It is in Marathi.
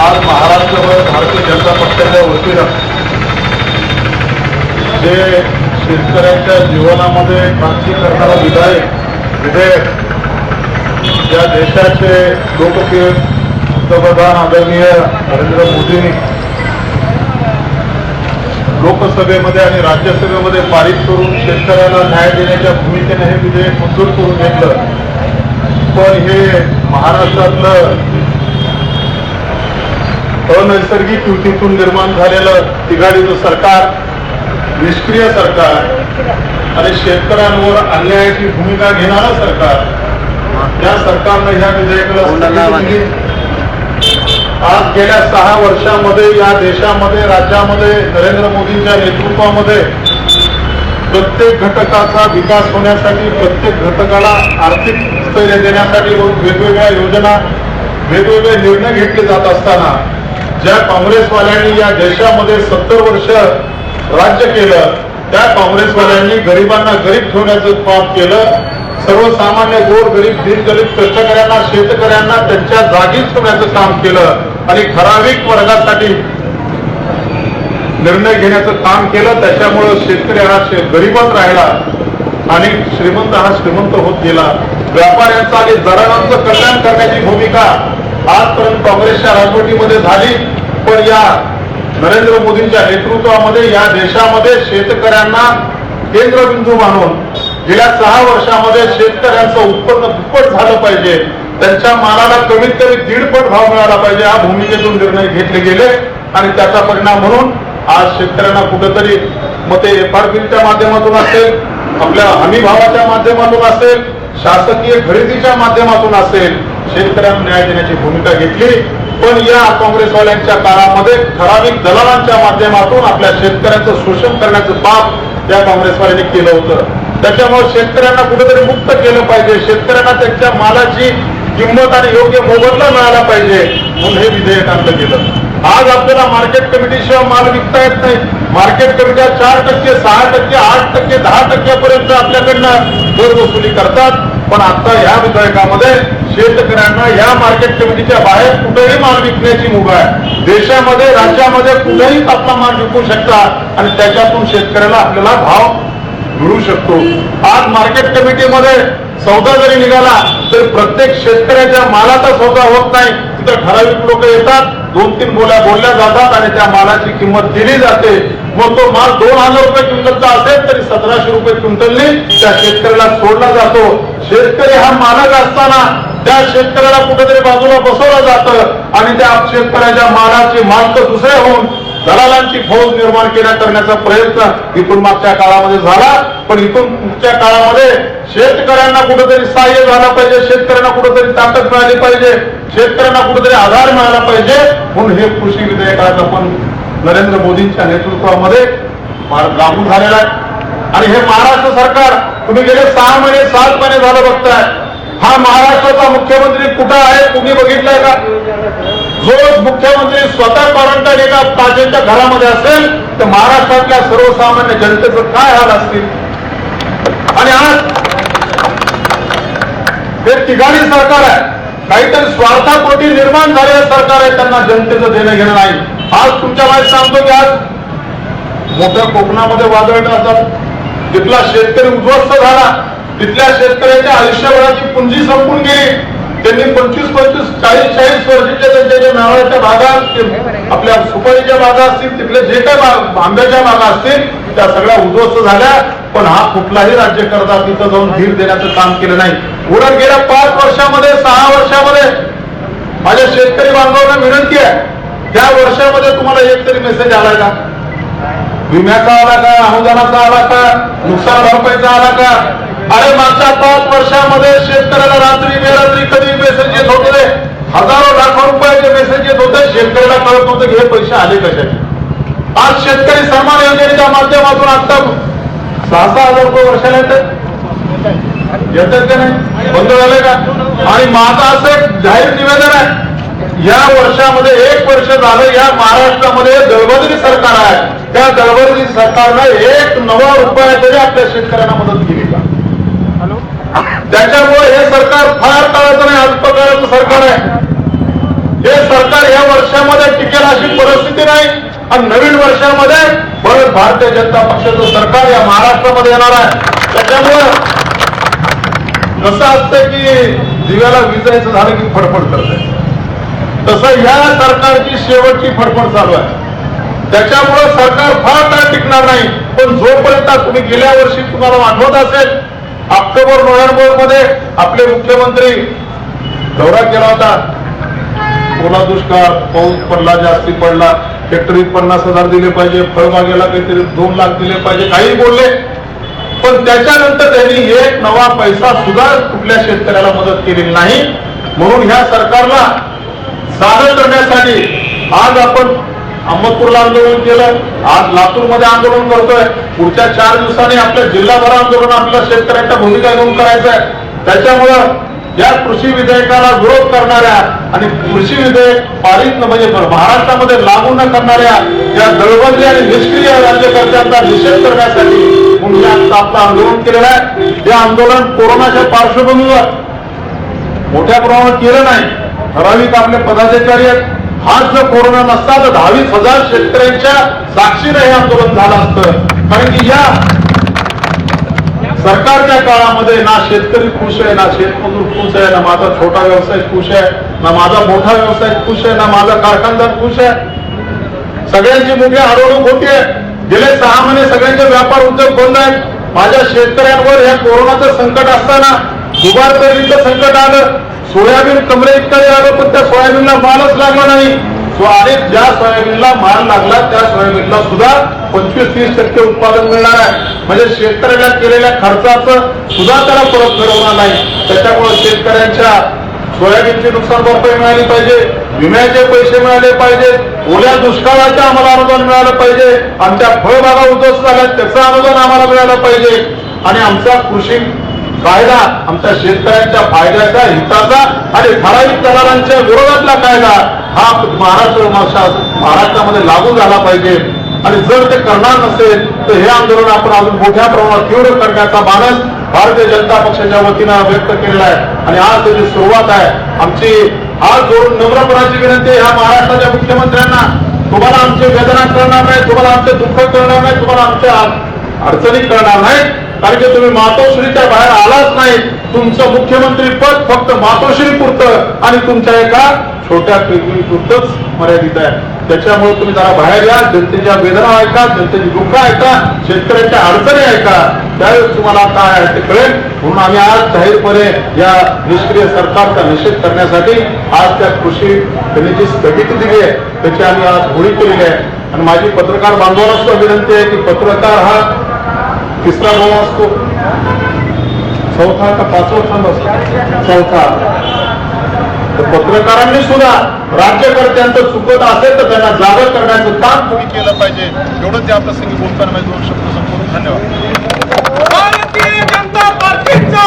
आज महाराष्ट्रभर भारतीय जनता पक्षाच्या वतीनं जे शेतकऱ्यांच्या जीवनामध्ये क्रांती करणारा विधायक विधेयक या देशाचे लोकप्रिय पंतप्रधान आदरणीय नरेंद्र मोदींनी लोकसभेमध्ये आणि राज्यसभेमध्ये पारित करून शेतकऱ्याला न्याय देण्याच्या भूमिकेने हे विधेयक मंजूर करून घेतलं. पण हे महाराष्ट्रातलं अनैसर्गिक युतीतून निर्माण झालेलं तिघाडीचं सरकार निष्क्रिय सरकार आणि शेतकऱ्यांवर अन्यायाची भूमिका घेणारं सरकार या सरकारनं ह्या विधेयकाला दिली. आज गेल्या सहा वर्षामध्ये या देशामध्ये राज्यामध्ये नरेंद्र मोदींच्या नेतृत्वामध्ये प्रत्येक घटकाचा विकास होण्यासाठी प्रत्येक घटकाला आर्थिक स्थैर्य देण्यासाठी वेगवेगळ्या योजना वेगवेगळे निर्णय घेतले जात असताना ज्या काँग्रेसवाल्यांनी या देशामध्ये सत्तर वर्ष राज्य केलं त्या काँग्रेसवाल्यांनी गरिबांना गरीब ठेवण्याचं काम केलं. सर्वसामान्य गोर गरीब दीनगरीब कष्टकऱ्यांना शेतकऱ्यांना त्यांच्या जागी ठेवण्याचं काम केलं आणि ठराविक वर्गासाठी निर्णय घेण्याचं काम केलं. त्याच्यामुळं शेतकरी हा गरीबात राहिला आणि श्रीमंत हा श्रीमंत होत गेला. व्यापाऱ्यांचं आणि दरारांचं कल्याण करण्याची भूमिका आजपर्यंत काँग्रेसच्या राजवटीमध्ये झाली पण या नरेंद्र मोदींच्या नेतृत्वामध्ये या देशामध्ये शेतकऱ्यांना केंद्रबिंदू मानून गेल्या सहा वर्षामध्ये शेतकऱ्यांचं उत्पन्न दुप्पट झालं पाहिजे. त्यांच्या मालाला कमीत कमी दीडपट भाव मिळाला पाहिजे. हा भूमिकेतून निर्णय घेतले गेले आणि त्याचा परिणाम म्हणून आज शेतकऱ्यांना कुठेतरी मग ते एफ आर पीच्या माध्यमातून असेल आपल्या हमी भावाच्या माध्यमातून असेल शासकीय खरेदीच्या माध्यमातून असेल शेतकऱ्यांना न्याय देण्याची भूमिका घेतली. पण या काँग्रेसवाल्यांच्या काळामध्ये ठराविक दलालांच्या माध्यमातून आपल्या शेतकऱ्यांचं शोषण करण्याचं पाप या काँग्रेसवाल्यांनी केलं होतं. त्याच्यामुळे शेतकऱ्यांना कुठेतरी मुक्त केलं पाहिजे. शेतकऱ्यांना त्यांच्या मालाची किंमत आणि योग्य मोबदला मिळाला पाहिजे. म्हणून हे विधेयक आणलं गेलं. आज आपल्याला मार्केट कमिटीशिवाय माल विकता येत नाही. मार्केट कमिट्या चार टक्के सहा टक्के आठ टक्के दहा टक्क्यापर्यंत आपल्याकडनं दर वसुली करतात. पण आता या विधेयकामध्ये शेतकऱ्यांना या मार्केट कमिटीच्या बाहेर कुठेही माल विकण्याची मुभा आहे. देशामध्ये राज्यामध्ये कुठेही आपला माल विकू शकता आणि त्याच्यातून शेतकऱ्याला आपल्याला भाव मिळू शकतो. आज मार्केट कमिटीमध्ये सौदा जरी निघाला तर प्रत्येक शेतकऱ्याच्या मालाचा सौदा होत नाही. तिथं ठराविक लोक येतात दोन तीन बोल्या बोलल्या जातात आणि त्या मालाची किंमत दिली जाते. मग तो माल दोन हजार रुपये क्विंटलचा असेल तरी सतराशे रुपये क्विंटलनी त्या शेतकऱ्याला सोडला जातो. शेतकरी हा मालक असताना त्या शेतकऱ्याला कुठेतरी बाजूला बसवलं जातं आणि त्या शेतकऱ्याच्या मालाचे मालक दुसरे होऊन दलालांची फौज निर्माण केल्या करण्याचा प्रयत्न इथून मागच्या काळामध्ये झाला. पण इथून पुढच्या काळामध्ये शेतकऱ्यांना कुठेतरी सहाय्य झालं पाहिजे शेतकऱ्यांना कुठेतरी ताकद मिळाली पाहिजे शेतकऱ्यांना कुठेतरी आधार मिळाला पाहिजे. म्हणून हे कृषी विधेयक आज आपण नरेंद्र मोदींच्या नेतृत्वामध्ये लागू झालेलं आहे. आणि हे महाराष्ट्र सरकार तुम्ही गेले सहा महिने सात महिने झालं बघताय. हा महाराष्ट्राचा मुख्यमंत्री कुठं आहे तुम्ही बघितलंय का? जो मुख्यमंत्री स्वतः क्वारंटाईन एका ताजेच्या घरामध्ये असेल तर महाराष्ट्रातल्या सर्वसामान्य जनतेचं काय हाल असतील? आणि आज हे ठिकाणी सरकार आहे. काहीतरी स्वार्थापोटी निर्माण झालेलं सरकार आहे त्यांना जनतेचं देणं घेणं नाही. आज तुमच्या माहिती सांगतो की आज मोठ्या कोकणामध्ये वादळ असतात तिथला शेतकरी उद्ध्वस्त झाला तिथल्या शेतकऱ्याच्या आयुष्यभराची पुंजी संपून गेली. त्यांनी पंचवीस पंचवीस चाळीस चाळीस वर्षाच्या त्यांच्या ज्या नारळाच्या बागा आपल्या सुपारीच्या बागा असतील तिथले जे काही आंब्याच्या बागा असतील त्या सगळ्या उद्ध्वस्त झाल्या. पण हा कुठलाही राज्यकर्ता तिथं जाऊन धीर देण्याचं काम केलं नाही. उलट गेल्या पाच वर्षामध्ये सहा वर्षामध्ये माझ्या शेतकरी बांधवांना विनंती आहे त्या वर्षामध्ये तुम्हाला एक तरी मेसेज आलाय का? विम्याचा आला का? अनुदानाचा आला का? नुकसान भरपाईचा आला का? अरे मागच्या पाच वर्षामध्ये शेतकऱ्याला रात्री बेरात्री कधी मेसेज येत होते हजारो लाखो रुपयाचे मेसेज येत होते. शेतकऱ्याला कळत होते हे पैसे आले कशाचे? आज शेतकरी सन्मान योजनेच्या माध्यमातून आता सहा सहा हजार रुपये वर्षाला येतात. येतात का नाही? बंद झाले का? आणि माझं असं एक जाहीर निवेदन आहे. या वर्षामध्ये एक वर्ष झालं या महाराष्ट्रामध्ये दळबदरी सरकार आहे. त्या दळबदरी सरकारनं एक नवा रुपया तरी आपल्या शेतकऱ्यांना मदत केली का? त्याच्यामुळे हे सरकार फार काळाचं नाही अल्प काळाचं सरकार आहे. हे सरकार या वर्षामध्ये टिकेल अशी परिस्थिती नाही. आणि नवीन वर्षामध्ये परत भारतीय जनता पक्षाचं सरकार या महाराष्ट्रामध्ये येणार आहे. त्याच्यामुळं कसं असतं की दिव्याला विजायचं झालं की फडफड करत तसं या सरकारची शेवटची फडफड चालू आहे. त्याच्यामुळं सरकार फार काळ टिकणार नाही. पण जोपर्यंत तुम्ही गेल्या वर्षी तुम्हाला आठवत असेल ऑक्टोबर नोव्हेंबरमध्ये आपले मुख्यमंत्री दौरा केला होता. ओला दुष्काळ पाऊस पडला जास्ती पडला. हेक्टरी पन्नास हजार दिले पाहिजे फळबागेला काहीतरी दोन लाख दिले पाहिजे काही बोलले. पण त्याच्यानंतर त्यांनी एक नवा पैसा सुद्धा कुठल्या शेतकऱ्याला मदत केलेली नाही. म्हणून ह्या सरकारला सादर करण्यासाठी आज आपण अहमदपूरला आंदोलन केलं. आज लातूरमध्ये आंदोलन करतोय. पुढच्या चार दिवसांनी आपल्या जिल्हाभर आंदोलन आपल्या शेतकऱ्यांच्या भूमिका घेऊन करायचंय. त्याच्यामुळं या कृषी विधेयकाला विरोध करणाऱ्या आणि कृषी विधेयक पारित न म्हणजे महाराष्ट्रामध्ये लागू न करणाऱ्या या दळबंदी आणि निष्क्रिय राज्यकर्त्यांचा निषेध करण्यासाठी म्हणून या आपलं आंदोलन केलेलं आहे. हे आंदोलन कोरोनाच्या पार्श्वभूमीवर मोठ्या प्रमाणात केलं नाही. ठराविक आपले पदाधिकारी आहेत. हाच जर कोरोना नसता तर दहावीस हजार शेतकऱ्यांच्या साक्षीने हे आंदोलन झालं असतं. कारण की या सरकारच्या काळामध्ये ना शेतकरी खुश आहे ना शेतमजूर खुश आहे ना माझा छोटा व्यवसाय खुश आहे ना माझा मोठा व्यवसाय खुश आहे ना माझा कारखानदार खुश आहे. सगळ्यांची मुखे हरवणूक होतीये गेले सहा महिने सगळ्यांचे व्यापार उद्योग बंद आहेत. माझ्या शेतकऱ्यांवर या कोरोनाचं संकट असताना दुबार पेरणीचं संकट आलं. सोयाबीन कमरे इतका आलं पण त्या सोयाबीनला मालच लागला नाही. सो आणि ज्या सोयाबीनला माल लागला त्या सोयाबीनला सुद्धा पंचवीस तीस टक्के उत्पादन मिळणार आहे. म्हणजे शेतकऱ्याला केलेल्या खर्चाचं सुद्धा त्याला परत मिळवणार नाही. त्याच्यामुळे शेतकऱ्यांच्या सोयाबीनची नुकसान भरपाई मिळाली पाहिजे विम्याचे पैसे मिळाले पाहिजे ओल्या दुष्काळाचं आम्हाला अनुदान मिळालं पाहिजे आमच्या फळबागा उद्ध्वस्त झाल्या त्याचं अनुदान आम्हाला मिळालं पाहिजे. आणि आमचा कृषी कायदा आमच्या शेतकऱ्यांच्या फायद्याचा हिताचा आणि ठराविक दलालांच्या विरोधातला कायदा हा महाराष्ट्र महाराष्ट्रामध्ये लागू झाला पाहिजे. आणि जर ते करणार नसेल तर हे आंदोलन आपण अजून मोठ्या प्रमाणात तीव्र करण्याचा मानस भारतीय जनता पक्षाच्या वतीनं व्यक्त केलेला आहे. आणि आज त्याची सुरुवात आहे. आमची हात जोडून नम्रपणाची विनंती ह्या महाराष्ट्राच्या मुख्यमंत्र्यांना. तुम्हाला आमची वेदना करणार नाही तुम्हाला आमचे दुःख करणार नाही तुम्हाला आमच्या अडचणी करणार नाही कारण की तुम्ही मातोश्रीच्या बाहेर आलाच नाही. तुमचं मुख्यमंत्री पद फक्त मातोश्री पुरतं आणि तुमच्या एका छोट्या पुरतच मर्यादित आहे. त्याच्यामुळे तुम्ही जरा बाहेर या. जनतेच्या वेदना ऐका जनतेची दुःख ऐका शेतकऱ्यांच्या अडचणी ऐका. त्यावेळेस तुम्हाला काय आहे ते कळेल. म्हणून आम्ही आज जाहीरपणे या निष्क्रिय सरकारचा निषेध करण्यासाठी आज त्या कृषी त्यांनी जी स्थगिती दिली आहे. त्याची आम्ही आज होळी केलेली आहे. आणि माझी पत्रकार बांधवांना सुद्धा विनंती आहे की पत्रकार हा तिसरा भाव असतो. चौथा का पाचवा खांब असतो? चौथा. तर पत्रकारांनी सुद्धा राज्यकर्त्यांचं चुकत असेल तर त्यांना जागा करण्याचं काम तुम्ही केलं पाहिजे. एवढंच या प्रसंगी बोलताना माझे दोन शब्द संपूर्ण धन्यवाद. भारतीय जनता पार्टीचा.